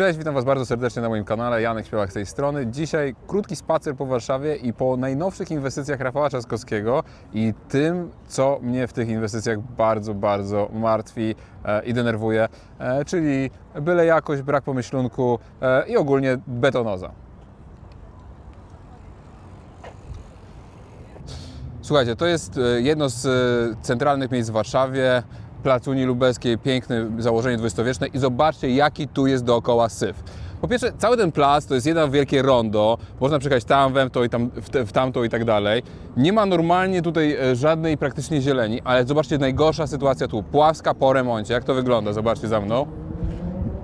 Cześć, witam Was bardzo serdecznie na moim kanale. Janek Śpiewak z tej strony. Dzisiaj krótki spacer po Warszawie i po najnowszych inwestycjach Rafała Trzaskowskiego i tym, co mnie w tych inwestycjach bardzo, bardzo martwi e, i denerwuje, e, czyli byle jakość, brak pomyślunku e, i ogólnie betonoza. Słuchajcie, to jest jedno z centralnych miejsc w Warszawie, Plac Unii Lubelskiej, piękne założenie dwudziestowieczne i zobaczcie, jaki tu jest dookoła syf. Po pierwsze, cały ten plac to jest jedno wielkie rondo, można przejechać tam, w to i tam, w, te, w tamto i tak dalej. Nie ma normalnie tutaj e, żadnej praktycznie zieleni, ale zobaczcie, najgorsza sytuacja tu, Pławska po remoncie, jak to wygląda, zobaczcie za mną.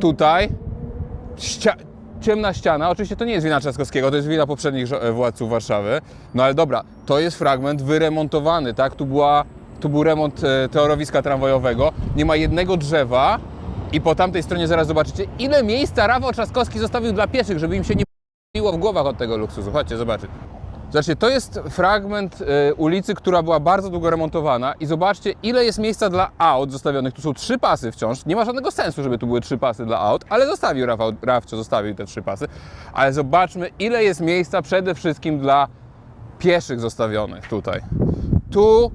Tutaj ścia- ciemna ściana. Oczywiście to nie jest wina Trzaskowskiego, to jest wina poprzednich żo- władców Warszawy. No ale dobra, to jest fragment wyremontowany, tak? Tu, była, tu był remont e, teorowiska tramwajowego. Nie ma jednego drzewa i po tamtej stronie zaraz zobaczycie, ile miejsca Rafał Trzaskowski zostawił dla pieszych, żeby im się nie p***liło w głowach od tego luksusu. Chodźcie, zobaczyć. Zobaczcie, to jest fragment e, ulicy, która była bardzo długo remontowana i zobaczcie, ile jest miejsca dla aut zostawionych. Tu są trzy pasy wciąż. Nie ma żadnego sensu, żeby tu były trzy pasy dla aut, ale zostawił Rafał, Rafcio zostawił te trzy pasy. Ale zobaczmy, ile jest miejsca przede wszystkim dla pieszych zostawionych tutaj. Tu,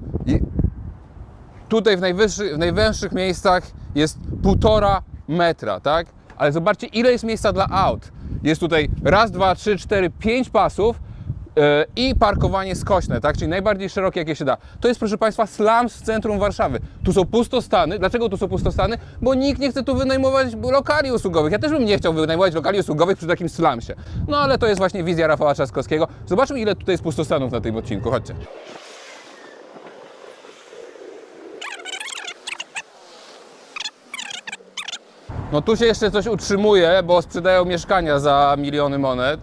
tutaj w, najwyższych, w najwęższych miejscach jest półtora metra, tak? Ale zobaczcie, ile jest miejsca dla aut. Jest tutaj raz, dwa, trzy, cztery, pięć pasów e, i parkowanie skośne, tak? Czyli najbardziej szerokie, jakie się da. To jest, proszę Państwa, slums w centrum Warszawy. Tu są pustostany. Dlaczego tu są pustostany? Bo nikt nie chce tu wynajmować lokali usługowych. Ja też bym nie chciał wynajmować lokali usługowych przy takim slumsie. No ale to jest właśnie wizja Rafała Trzaskowskiego. Zobaczmy, ile tutaj jest pustostanów na tym odcinku. Chodźcie. No tu się jeszcze coś utrzymuje, bo sprzedają mieszkania za miliony monet.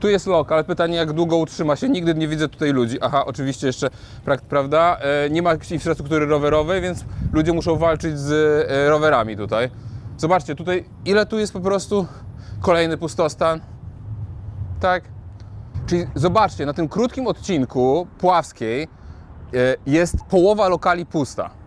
Tu jest lokal, pytanie jak długo utrzyma się, nigdy nie widzę tutaj ludzi. Aha, oczywiście jeszcze, prawda, e, nie ma infrastruktury rowerowej, więc ludzie muszą walczyć z e, rowerami tutaj. Zobaczcie, tutaj ile tu jest po prostu kolejny pustostan. Tak? Czyli zobaczcie, na tym krótkim odcinku Pławskiej e, jest połowa lokali pusta.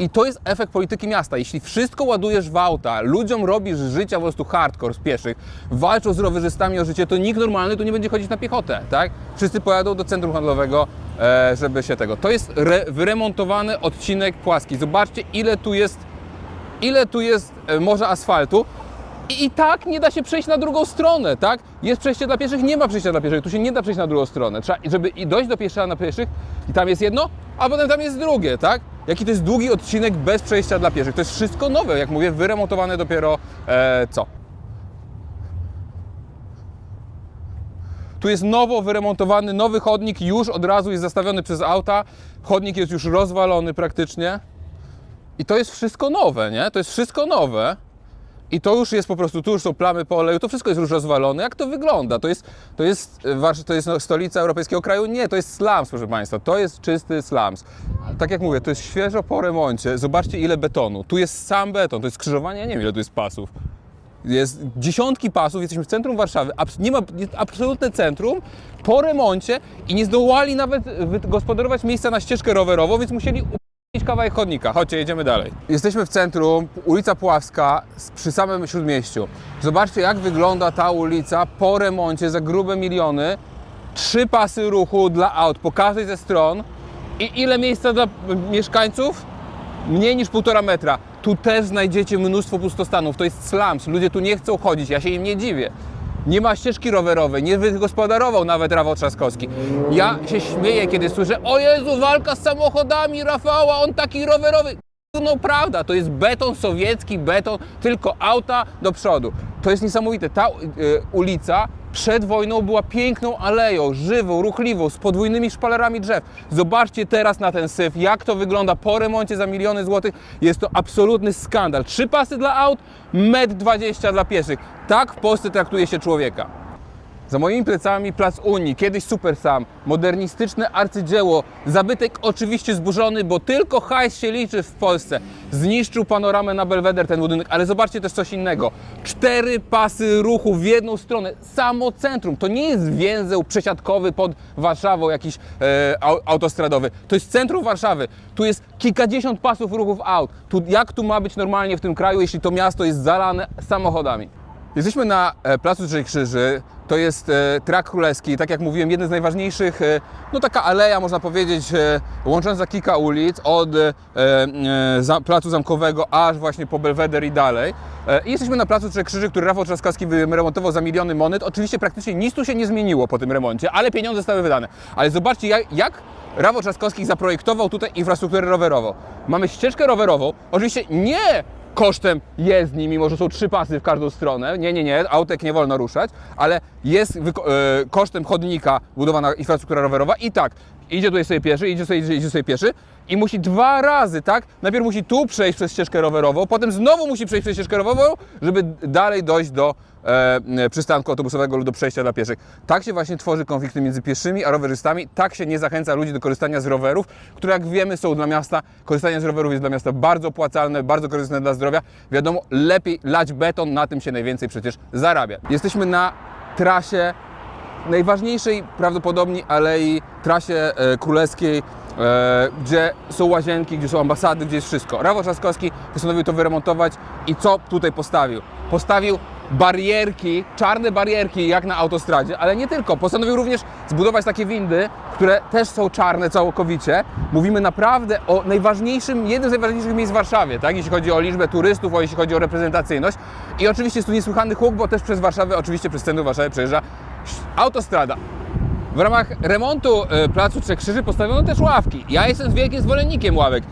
I to jest efekt polityki miasta. Jeśli wszystko ładujesz w auta, ludziom robisz życia po prostu hardcore z pieszych, walczą z rowerzystami o życie, to nikt normalny tu nie będzie chodzić na piechotę, tak? Wszyscy pojadą do centrum handlowego, e, żeby się tego. To jest re, wyremontowany odcinek płaski. Zobaczcie, ile tu jest, ile tu jest e, morza asfaltu. I, I tak nie da się przejść na drugą stronę, tak? Jest przejście dla pieszych, nie ma przejścia dla pieszych, tu się nie da przejść na drugą stronę. Trzeba, żeby i dojść do piesza na pieszych, i tam jest jedno, a potem tam jest drugie, tak? Jaki to jest długi odcinek bez przejścia dla pieszych. To jest wszystko nowe, jak mówię, wyremontowane dopiero e, co? Tu jest nowo wyremontowany nowy chodnik, już od razu jest zastawiony przez auta. Chodnik jest już rozwalony praktycznie. I to jest wszystko nowe, nie? To jest wszystko nowe. I to już jest po prostu, tu już są plamy po oleju, to wszystko jest już rozwalone. Jak to wygląda? To jest, to jest, e, to jest no, stolica europejskiego kraju? Nie, to jest slums, proszę Państwa. To jest czysty slums. Tak jak mówię, to jest świeżo po remoncie. Zobaczcie ile betonu. Tu jest sam beton, to jest skrzyżowanie, ja nie wiem ile tu jest pasów. Jest dziesiątki pasów, jesteśmy w centrum Warszawy, nie ma, absolutne centrum po remoncie i nie zdołali nawet gospodarować miejsca na ścieżkę rowerową, więc musieli up***ć kawałek chodnika. Chodźcie, jedziemy dalej. Jesteśmy w centrum, ulica Pławska, s- przy samym Śródmieściu. Zobaczcie, jak wygląda ta ulica po remoncie za grube miliony. Trzy pasy ruchu dla aut po każdej ze stron i ile miejsca dla mieszkańców? Mniej niż półtora metra. Tu też znajdziecie mnóstwo pustostanów. To jest slums. Ludzie tu nie chcą chodzić. Ja się im nie dziwię. Nie ma ścieżki rowerowej, nie wygospodarował nawet Rafał Trzaskowski. Ja się śmieję, kiedy słyszę, o Jezu, walka z samochodami Rafała, on taki rowerowy. No prawda, to jest beton sowiecki, beton, tylko auta do przodu. To jest niesamowite. Ta y, ulica przed wojną była piękną aleją, żywą, ruchliwą, z podwójnymi szpalerami drzew. Zobaczcie teraz na ten syf, jak to wygląda po remoncie za miliony złotych. Jest to absolutny skandal. Trzy pasy dla aut, metr 20 dla pieszych. Tak w Polsce traktuje się człowieka. Za moimi plecami Plac Unii, kiedyś Super Sam, modernistyczne arcydzieło, zabytek oczywiście zburzony, bo tylko hajs się liczy w Polsce. Zniszczył panoramę na Belweder ten budynek, ale zobaczcie też coś innego. Cztery pasy ruchu w jedną stronę, samo centrum. To nie jest węzeł przesiadkowy pod Warszawą, jakiś e, au- autostradowy. To jest centrum Warszawy. Tu jest kilkadziesiąt pasów ruchów aut. Tu, jak tu ma być normalnie w tym kraju, jeśli to miasto jest zalane samochodami? Jesteśmy na e, Placu Trzech Krzyży. To jest e, trak królewski, tak jak mówiłem, jeden z najważniejszych, e, no taka aleja, można powiedzieć, łącząca kilka ulic, od Placu Zamkowego aż właśnie po Belweder i dalej. I jesteśmy na Placu Trzech Krzyży, który Rafał Trzaskowski wyremontował za miliony monet. Oczywiście praktycznie nic tu się nie zmieniło po tym remoncie, ale pieniądze zostały wydane. Ale zobaczcie, jak, jak Rafał Trzaskowski zaprojektował tutaj infrastrukturę rowerową. Mamy ścieżkę rowerową, oczywiście nie kosztem jezdni, mimo że są trzy pasy w każdą stronę. Nie, nie, nie, autek nie wolno ruszać, ale jest e, kosztem chodnika budowana infrastruktura rowerowa i tak, idzie tutaj sobie pieszy, idzie sobie, idzie, sobie pieszy i musi dwa razy, tak? Najpierw musi tu przejść przez ścieżkę rowerową, potem znowu musi przejść przez ścieżkę rowerową, żeby dalej dojść do e, przystanku autobusowego lub do przejścia dla pieszych. Tak się właśnie tworzy konflikty między pieszymi a rowerzystami, tak się nie zachęca ludzi do korzystania z rowerów, które jak wiemy są dla miasta, korzystanie z rowerów jest dla miasta bardzo opłacalne, bardzo korzystne dla zdrowia. Wiadomo, lepiej lać beton, na tym się najwięcej przecież zarabia. Jesteśmy na trasie najważniejszej prawdopodobnie alei, trasie e, królewskiej, e, gdzie są łazienki, gdzie są ambasady, gdzie jest wszystko. Rafał Trzaskowski postanowił to wyremontować i co tutaj postawił? Postawił barierki, czarne barierki jak na autostradzie, ale nie tylko. Postanowił również zbudować takie windy, które też są czarne całkowicie. Mówimy naprawdę o najważniejszym, jednym z najważniejszych miejsc w Warszawie, tak? jeśli chodzi o liczbę turystów, o jeśli chodzi o reprezentacyjność. I oczywiście jest tu niesłychany huk, bo też przez Warszawę, oczywiście przez centrum Warszawy przejeżdża autostrada. W ramach remontu e, Placu Trzech Krzyży postawiono też ławki. Ja jestem wielkim zwolennikiem ławek,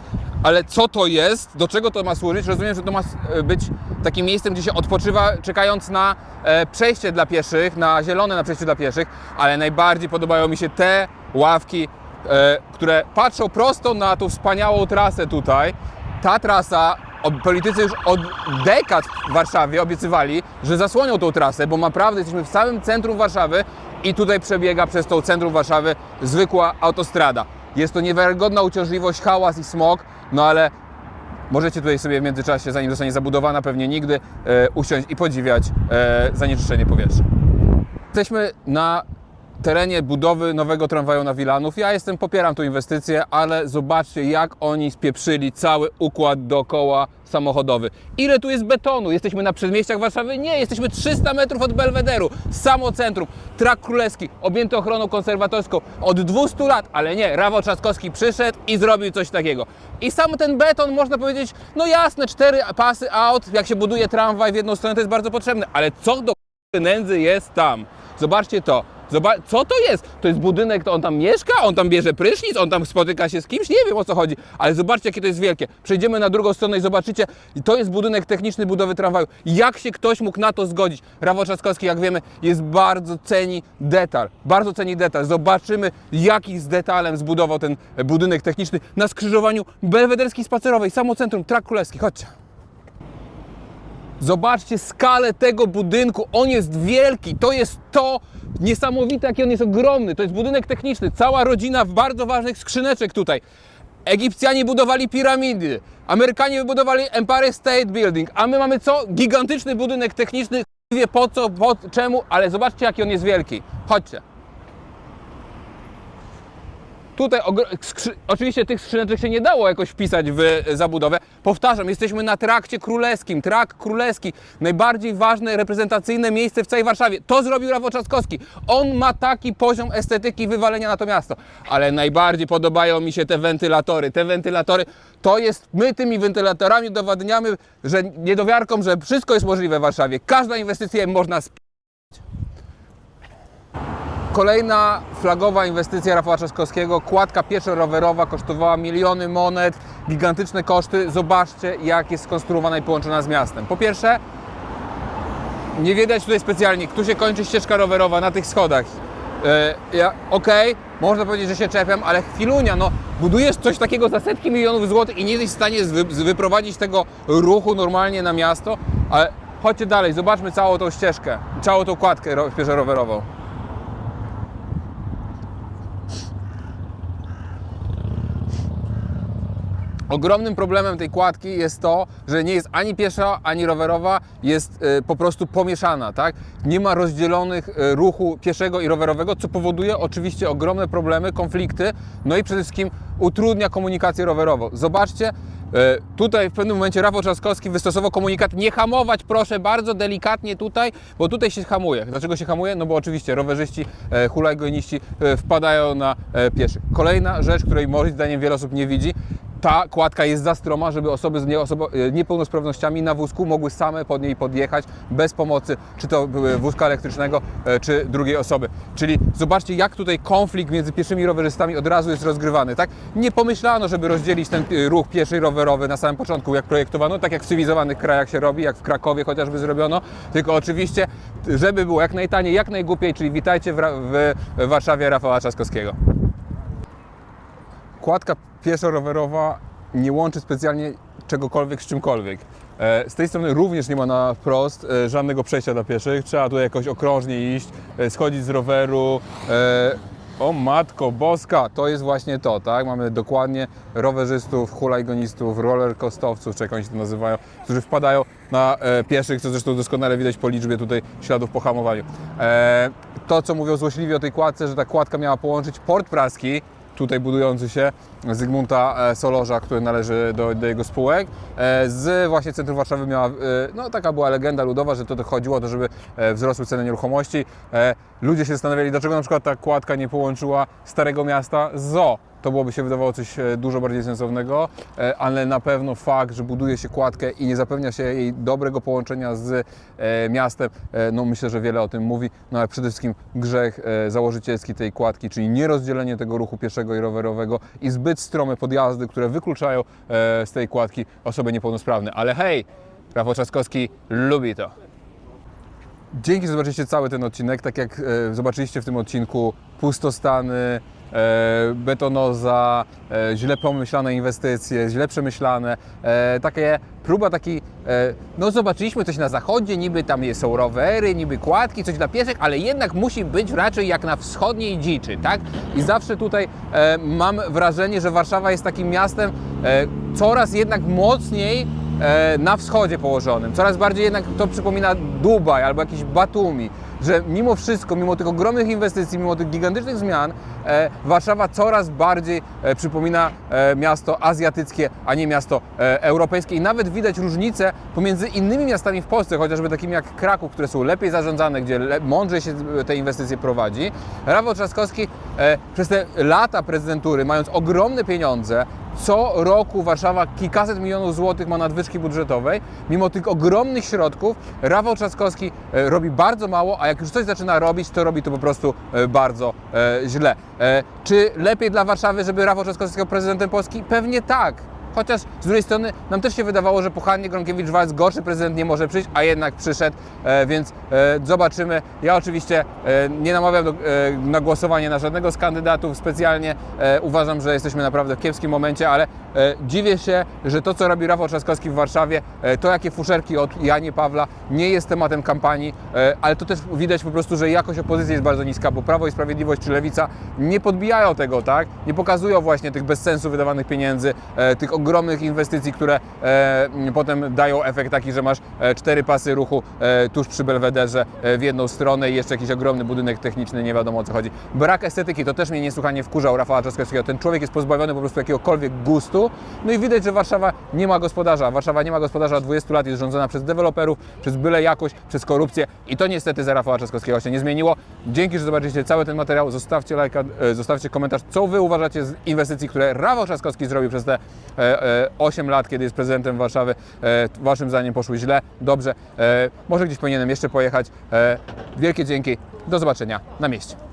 ale co to jest, do czego to ma służyć? Rozumiem, że to ma e, być takim miejscem, gdzie się odpoczywa, czekając na e, przejście dla pieszych, na zielone na przejście dla pieszych, ale najbardziej podobają mi się te ławki, które patrzą prosto na tą wspaniałą trasę tutaj. Ta trasa Politycy już od dekad w Warszawie obiecywali, że zasłonią tą trasę, bo naprawdę jesteśmy w samym centrum Warszawy i tutaj przebiega przez tą centrum Warszawy zwykła autostrada. Jest to niewiarygodna uciążliwość, hałas i smog, no ale możecie tutaj sobie w międzyczasie, zanim zostanie zabudowana, pewnie nigdy, e, usiąść i podziwiać e, zanieczyszczenie powietrza. Jesteśmy na terenie budowy nowego tramwaju na Wilanów. Ja jestem, popieram tę inwestycję, ale zobaczcie, jak oni spieprzyli cały układ dookoła samochodowy. Ile tu jest betonu? Jesteśmy na przedmieściach Warszawy? Nie, jesteśmy 300 metrów od Belwederu, samo centrum. Trak Królewski, objęty ochroną konserwatorską od 200 lat, ale nie, Rafał Trzaskowski przyszedł i zrobił coś takiego. I sam ten beton, można powiedzieć, no jasne, cztery pasy aut, jak się buduje tramwaj w jedną stronę, to jest bardzo potrzebne, ale co do nędzy jest tam? Zobaczcie to. Zobacz, co to jest? To jest budynek, to on tam mieszka, on tam bierze prysznic, on tam spotyka się z kimś, nie wiem o co chodzi, ale zobaczcie jakie to jest wielkie. Przejdziemy na drugą stronę i zobaczycie, to jest budynek techniczny budowy tramwaju. Jak się ktoś mógł na to zgodzić? Rafał Trzaskowski, jak wiemy, jest bardzo ceni detal, bardzo ceni detal. Zobaczymy, jaki z detalem zbudował ten budynek techniczny na skrzyżowaniu Belwederskiej Spacerowej, samo centrum, Trak Królewski. Chodźcie. Zobaczcie skalę tego budynku. On jest wielki. To jest to niesamowite, jaki on jest ogromny. To jest budynek techniczny. Cała rodzina w bardzo ważnych skrzyneczek tutaj. Egipcjanie budowali piramidy. Amerykanie wybudowali Empire State Building. A my mamy co? Gigantyczny budynek techniczny. Nie wie po co, po czemu, ale zobaczcie, jaki on jest wielki. Chodźcie. Tutaj oczywiście tych skrzyneczek się nie dało jakoś wpisać w e, zabudowę. Powtarzam, jesteśmy na trakcie królewskim. Trak królewski, najbardziej ważne, reprezentacyjne miejsce w całej Warszawie. To zrobił Rafał Trzaskowski. On ma taki poziom estetyki wywalenia na to miasto. Ale najbardziej podobają mi się te wentylatory. Te wentylatory, to jest, my tymi wentylatorami udowadniamy, że niedowiarkom, że wszystko jest możliwe w Warszawie. Każda inwestycja można sp- Kolejna flagowa inwestycja Rafała Trzaskowskiego, kładka pieszo-rowerowa kosztowała miliony monet, gigantyczne koszty. Zobaczcie, jak jest skonstruowana i połączona z miastem. Po pierwsze, nie widać tutaj specjalnie, tu się kończy ścieżka rowerowa na tych schodach. E, ja, Okej, można powiedzieć, że się czepiam, ale chwilunia, no budujesz coś takiego za setki milionów złotych i nie jesteś w stanie wy, wyprowadzić tego ruchu normalnie na miasto, ale chodźcie dalej, zobaczmy całą tą ścieżkę, całą tą kładkę ro- pieszo-rowerową. Ogromnym problemem tej kładki jest to, że nie jest ani piesza, ani rowerowa, jest e, po prostu pomieszana, tak? Nie ma rozdzielonych e, ruchu pieszego i rowerowego, co powoduje oczywiście ogromne problemy, konflikty, no i przede wszystkim utrudnia komunikację rowerową. Zobaczcie, E, Tutaj w pewnym momencie Rafał Trzaskowski wystosował komunikat nie hamować, proszę bardzo, delikatnie tutaj, bo tutaj się hamuje. Dlaczego się hamuje? No bo oczywiście rowerzyści, hulajgoniści wpadają na pieszych. Kolejna rzecz, której moim zdaniem wiele osób nie widzi, ta kładka jest za stroma, żeby osoby z e, niepełnosprawnościami na wózku mogły same pod niej podjechać bez pomocy, czy to były wózka elektrycznego, e, czy drugiej osoby. Czyli zobaczcie, jak tutaj konflikt między pieszymi rowerzystami od razu jest rozgrywany. Tak? Nie pomyślano, żeby rozdzielić ten e, ruch pieszy i rowerowy na samym początku, jak projektowano, tak jak w cywilizowanych krajach się robi, jak w Krakowie chociażby zrobiono, tylko oczywiście, żeby było jak najtaniej, jak najgłupiej, czyli witajcie w, w Warszawie Rafała Trzaskowskiego. Kładka pieszo-rowerowa nie łączy specjalnie czegokolwiek z czymkolwiek. E, Z tej strony również nie ma na wprost e, żadnego przejścia dla pieszych. Trzeba tu jakoś okrążnie iść, e, schodzić z roweru. O matko boska, to jest właśnie to, tak? Mamy dokładnie rowerzystów, hulajgonistów, rollercoastowców, czy jak oni się to nazywają, którzy wpadają na pieszych, co zresztą doskonale widać po liczbie tutaj śladów po hamowaniu. To, co mówią złośliwie o tej kładce, że ta kładka miała połączyć port praski tutaj budujący się Zygmunta e, Solorza, który należy do, do jego spółek. E, Z właśnie centrum Warszawy miała, e, no taka była legenda ludowa, że to to chodziło o to, żeby wzrosły ceny nieruchomości. Ludzie się zastanawiali, dlaczego na przykład ta kładka nie połączyła Starego Miasta z ZOO. To byłoby się wydawało coś e, dużo bardziej sensownego, e, ale na pewno fakt, że buduje się kładkę i nie zapewnia się jej dobrego połączenia z e, miastem, no myślę, że wiele o tym mówi, no ale przede wszystkim grzech założycielski tej kładki, czyli nierozdzielenie tego ruchu pieszego i rowerowego i zbyt strome podjazdy, które wykluczają z tej kładki osoby niepełnosprawne. Ale hej, Rafał Trzaskowski lubi to. Dzięki, że zobaczyliście cały ten odcinek. Tak jak zobaczyliście w tym odcinku, pustostany, betonoza, e, źle pomyślane inwestycje, źle przemyślane. E, takie próba taki, e, no zobaczyliśmy coś na zachodzie, niby tam są rowery, niby kładki, coś dla pieszych, ale jednak musi być raczej jak na wschodniej dziczy, tak? I zawsze tutaj e, mam wrażenie, że Warszawa jest takim miastem e, coraz jednak mocniej e, na wschodzie położonym. Coraz bardziej jednak to przypomina Dubaj albo jakiś Batumi, że mimo wszystko, mimo tych ogromnych inwestycji, mimo tych gigantycznych zmian, e, Warszawa coraz bardziej e, przypomina e, miasto azjatyckie, a nie miasto e, europejskie. I nawet widać różnice pomiędzy innymi miastami w Polsce, chociażby takimi jak Kraków, które są lepiej zarządzane, gdzie le- mądrzej się te inwestycje prowadzi. Rafał Trzaskowski e, przez te lata prezydentury, mając ogromne pieniądze, co roku Warszawa kilkaset milionów złotych ma nadwyżki budżetowej. Mimo tych ogromnych środków Rafał Trzaskowski e, robi bardzo mało, a jak już coś zaczyna robić, to robi to po prostu e, bardzo e, źle. Czy lepiej dla Warszawy, żeby Rafał Trzaskowski był prezydentem Polski? Pewnie tak. Chociaż z drugiej strony nam też się wydawało, że po Hannie Gronkiewicz-Waltz gorszy prezydent nie może przyjść, a jednak przyszedł, e, więc e, zobaczymy. Ja oczywiście e, nie namawiam do, na głosowanie na żadnego z kandydatów specjalnie. Uważam, że jesteśmy naprawdę w kiepskim momencie, ale dziwię się, że to, co robi Rafał Trzaskowski w Warszawie, to jakie fuszerki od Janie Pawla nie jest tematem kampanii, ale to też widać po prostu, że jakość opozycji jest bardzo niska, bo Prawo i Sprawiedliwość czy Lewica nie podbijają tego, tak? Nie pokazują właśnie tych bez sensu wydawanych pieniędzy, tych ogromnych inwestycji, które e, potem dają efekt taki, że masz e, cztery pasy ruchu e, tuż przy Belwederze w jedną stronę i jeszcze jakiś ogromny budynek techniczny, nie wiadomo o co chodzi. Brak estetyki to też mnie niesłychanie wkurzał Rafała Trzaskowskiego. Ten człowiek jest pozbawiony po prostu jakiegokolwiek gustu. No i widać, że Warszawa nie ma gospodarza. Warszawa nie ma gospodarza od 20 lat, jest rządzona przez deweloperów, przez byle jakość, przez korupcję i to niestety za Rafała Trzaskowskiego się nie zmieniło. Dzięki, że zobaczyliście cały ten materiał. Zostawcie lajka, zostawcie komentarz, co Wy uważacie z inwestycji, które Rafał Trzaskowski zrobił przez te 8 lat, kiedy jest prezydentem Warszawy. E, waszym zdaniem poszły źle, dobrze. E, może gdzieś powinienem jeszcze pojechać. E, wielkie dzięki. Do zobaczenia na mieście.